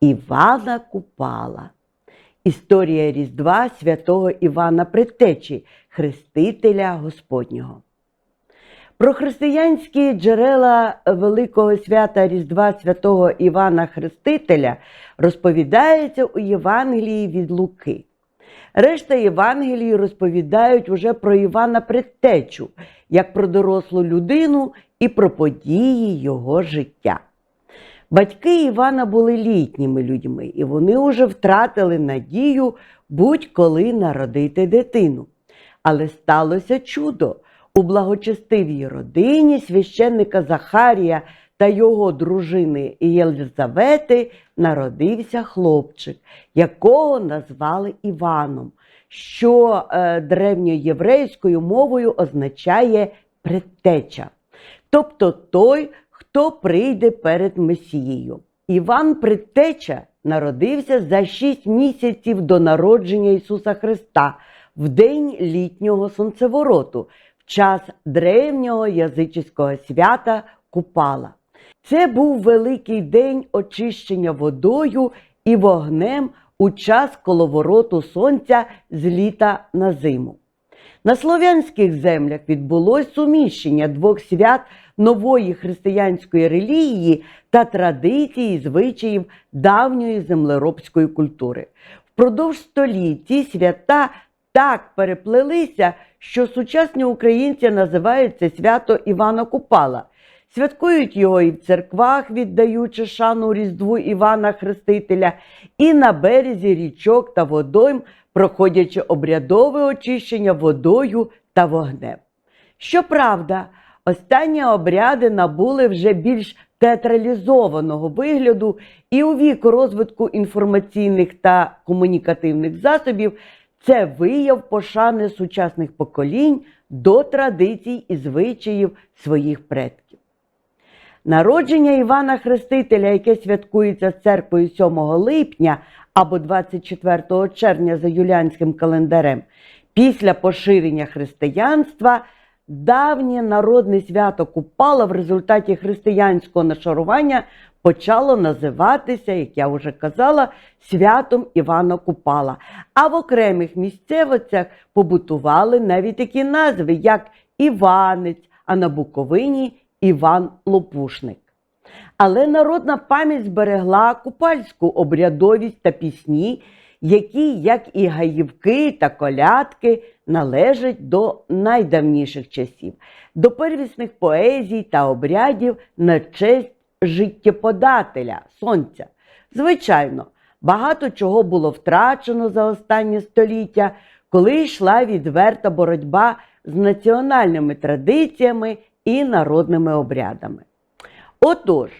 Івана Купала. Історія Різдва святого Івана Предтечі, хрестителя Господнього. Про християнські джерела великого свята Різдва святого Івана Хрестителя розповідається у Євангелії від Луки. Решта Євангелії розповідають уже про Івана Предтечу, як про дорослу людину і про події його життя. Батьки Івана були літніми людьми, і вони вже втратили надію будь-коли народити дитину. Але сталося чудо. У благочестивій родині священника Захарія та його дружини Єлизавети народився хлопчик, якого назвали Іваном, що е, древньоєврейською мовою означає предтеча, тобто той, хто прийде перед Месією. Іван Предтеча народився за шість місяців до народження Ісуса Христа в день літнього сонцевороту, в час древнього язичського свята Купала. Це був великий день очищення водою і вогнем у час коловороту сонця з літа на зиму. На слов'янських землях відбулось суміщення двох свят нової християнської релігії та традицій і звичаїв давньої землеробської культури. Впродовж століть ці свята так переплелися, що сучасні українці називають це свято Івана Купала. Святкують його і в церквах, віддаючи шану Різдву Івана Хрестителя, і на березі річок та водойм, проходячи обрядове очищення водою та вогнем. Щоправда, останні обряди набули вже більш театралізованого вигляду, і у віку розвитку інформаційних та комунікативних засобів це вияв пошани сучасних поколінь до традицій і звичаїв своїх предків. Народження Івана Хрестителя, яке святкується церквою 7 липня або 24 червня за юліанським календарем, після поширення християнства, давнє народне свято Купала в результаті християнського нашарування почало називатися, як я вже казала, святом Івана Купала. А в окремих місцевостях побутували навіть такі назви, як Іванець, а на Буковині Іван Лопушник. Але народна пам'ять зберегла купальську обрядовість та пісні, які, як і гаївки та колядки, належать до найдавніших часів, до первісних поезій та обрядів на честь життєподателя сонця. Звичайно, багато чого було втрачено за останнє століття, коли йшла відверта боротьба з національними традиціями і народними обрядами. Отож,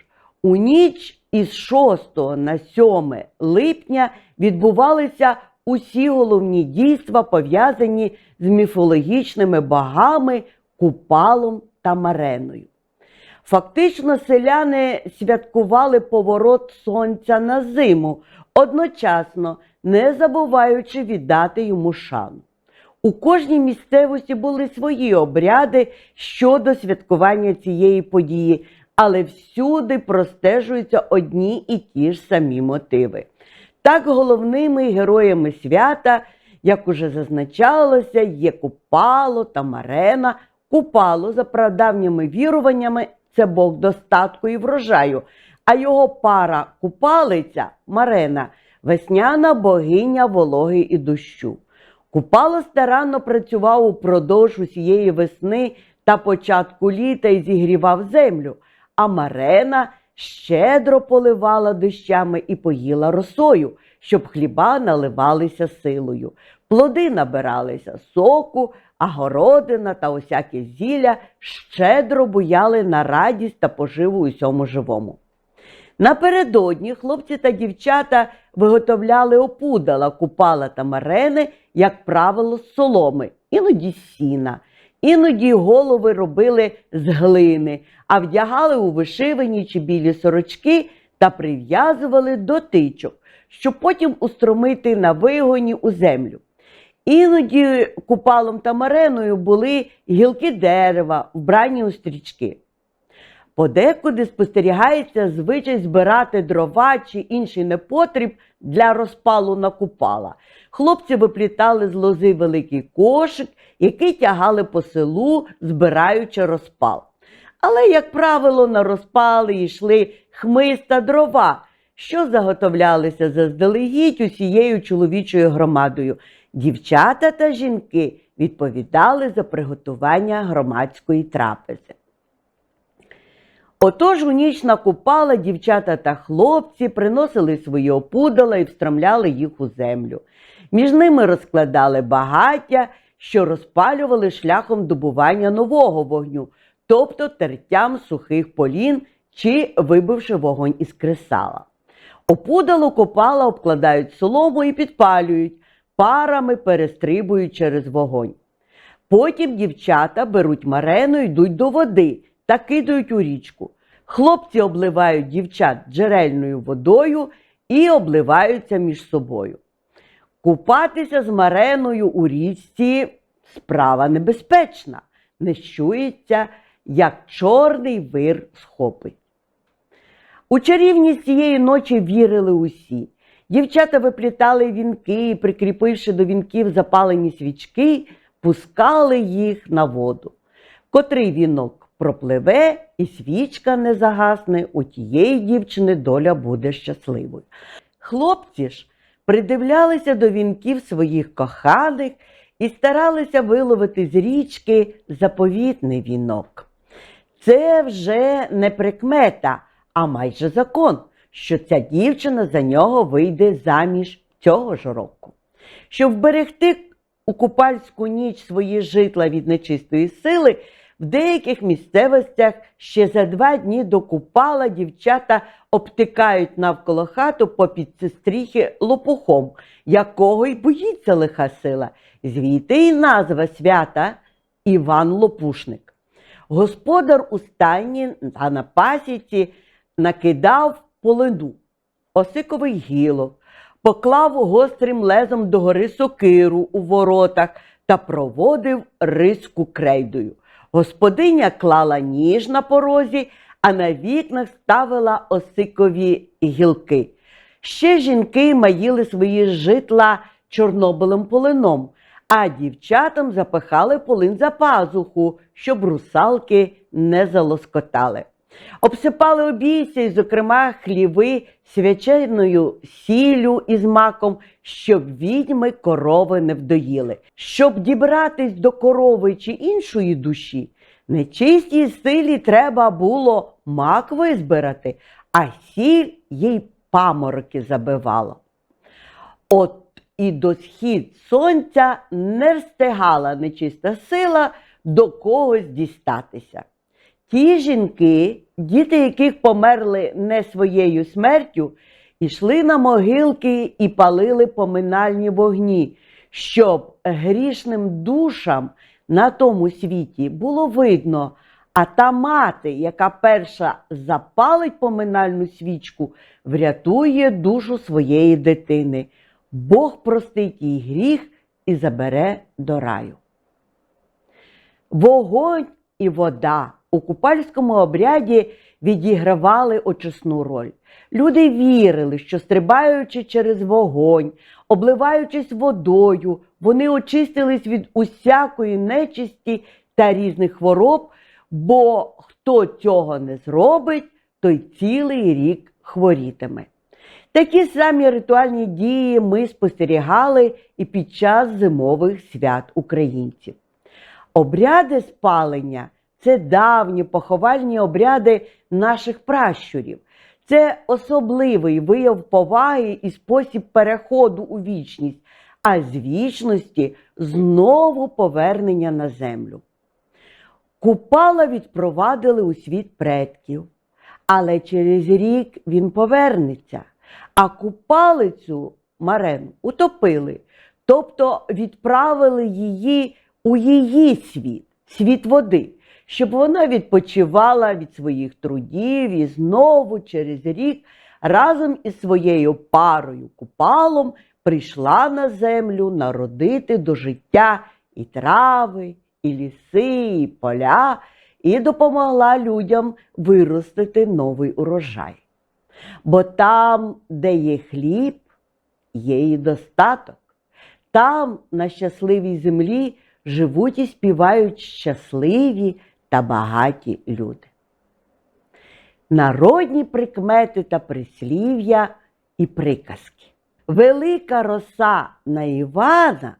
у ніч із 6 на 7 липня відбувалися усі головні дійства, пов'язані з міфологічними богами Купалом та Мареною. Фактично, селяни святкували поворот сонця на зиму, одночасно не забуваючи віддати йому шану. У кожній місцевості були свої обряди щодо святкування цієї події, але всюди простежуються одні і ті ж самі мотиви. Так, головними героями свята, як уже зазначалося, є Купало та Марена. Купало, за прадавніми віруваннями, це Бог достатку і врожаю, а його пара купалиця Марена весняна богиня вологи і дощу. Купало старанно працював упродовж усієї весни та початку літа і зігрівав землю, а Марена щедро поливала дощами і поїла росою, щоб хліба наливалися силою. Плоди набиралися соку, а городина та усяке зілля щедро буяли на радість та поживу усьому живому. Напередодні хлопці та дівчата виготовляли опудала, купала та марени, як правило, з соломи, іноді сіна. Іноді голови робили з глини, а вдягали у вишивані чи білі сорочки та прив'язували до тичок, щоб потім устромити на вигоні у землю. Іноді купалом та мареною були гілки дерева, вбрані у стрічки. Подекуди спостерігається звичай збирати дрова чи інший непотріб для розпалу на купала. Хлопці виплітали з лози великий кошик, який тягали по селу, збираючи розпал. Але, як правило, на розпали йшли хмиз та дрова, що заготовлялися заздалегідь усією чоловічою громадою. Дівчата та жінки відповідали за приготування громадської трапези. Отож у ніч на купала дівчата та хлопці приносили свої опудала і встромляли їх у землю. Між ними розкладали багаття, що розпалювали шляхом добування нового вогню, тобто тертям сухих полін чи вибивши вогонь із кресала. Опудало копала обкладають солому і підпалюють, парами перестрибують через вогонь. Потім дівчата беруть марену, і йдуть до води та кидають у річку. Хлопці обливають дівчат джерельною водою і обливаються між собою. Купатися з мареною у річці справа небезпечна, не щується, як чорний вир схопить. У чарівність цієї ночі вірили усі. Дівчата виплітали вінки і, прикріпивши до вінків запалені свічки, пускали їх на воду. Котрий вінок пропливе і свічка не загасне, у тієї дівчини доля буде щасливою. Хлопці ж придивлялися до вінків своїх коханих і старалися виловити з річки заповітний вінок. Це вже не прикмета, а майже закон, що ця дівчина за нього вийде заміж цього ж року. Щоб вберегти у купальську ніч свої житла від нечистої сили, в деяких місцевостях ще за два дні до купала дівчата обтикають навколо хату попід стріхи лопухом, якого й боїться лиха сила. Звідти і назва свята Іван Лопушник. Господар у стайні та на пасіці накидав полину, осиковий гілок, поклав гострим лезом догори сокиру у воротах та проводив риску крейдою. Господиня клала ніж на порозі, а на вікнах ставила осикові гілки. Ще жінки маїли свої житла чорнобилим полином, а дівчатам запихали полин за пазуху, щоб русалки не залоскотали. Обсипали обійця, і, зокрема, хліви свяченою сіллю із маком, щоб відьми корови не вдоїли. Щоб дібратись до корови чи іншої душі, нечистій силі треба було мак визбирати, а сіль їй памороки забивала. От і до схід сонця не встигала нечиста сила до когось дістатися. Ті жінки, діти яких померли не своєю смертю, ішли на могилки і палили поминальні вогні, щоб грішним душам на тому світі було видно, а та мати, яка перша запалить поминальну свічку, врятує душу своєї дитини. Бог простить їй гріх і забере до раю. Вогонь і вода у купальському обряді відігравали очисну роль. Люди вірили, що стрибаючи через вогонь, обливаючись водою, вони очистились від усякої нечисті та різних хвороб, бо хто цього не зробить, той цілий рік хворітиме. Такі самі ритуальні дії ми спостерігали і під час зимових свят українців. Обряди спалення це давні поховальні обряди наших пращурів. Це особливий вияв поваги і спосіб переходу у вічність, а з вічності знову повернення на землю. Купала відпровадили у світ предків, але через рік він повернеться, а купалицю Марену утопили, тобто відправили її у її світ, світ води, щоб вона відпочивала від своїх трудів і знову через рік разом із своєю парою купалом прийшла на землю народити до життя і трави, і ліси, і поля, і допомогла людям виростити новий урожай. Бо там, де є хліб, є і достаток. Там, на щасливій землі, живуть і співають щасливі та багаті люди. Народні прикмети та прислів'я і приказки. Велика роса на Івана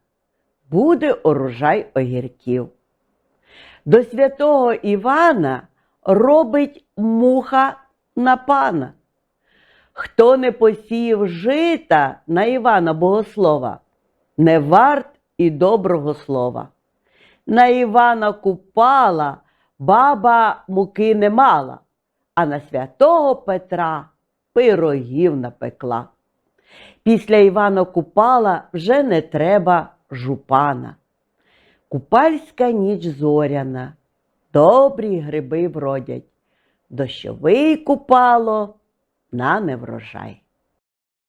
буде урожай огірків. До святого Івана робить муха на пана. Хто не посіяв жита на Івана Богослова, не варт і доброго слова. На Івана Купала баба муки не мала, а на святого Петра пирогів напекла. Після Івана Купала вже не треба жупана. Купальська ніч зоряна, добрі гриби вродять, дощовий купало на неврожай.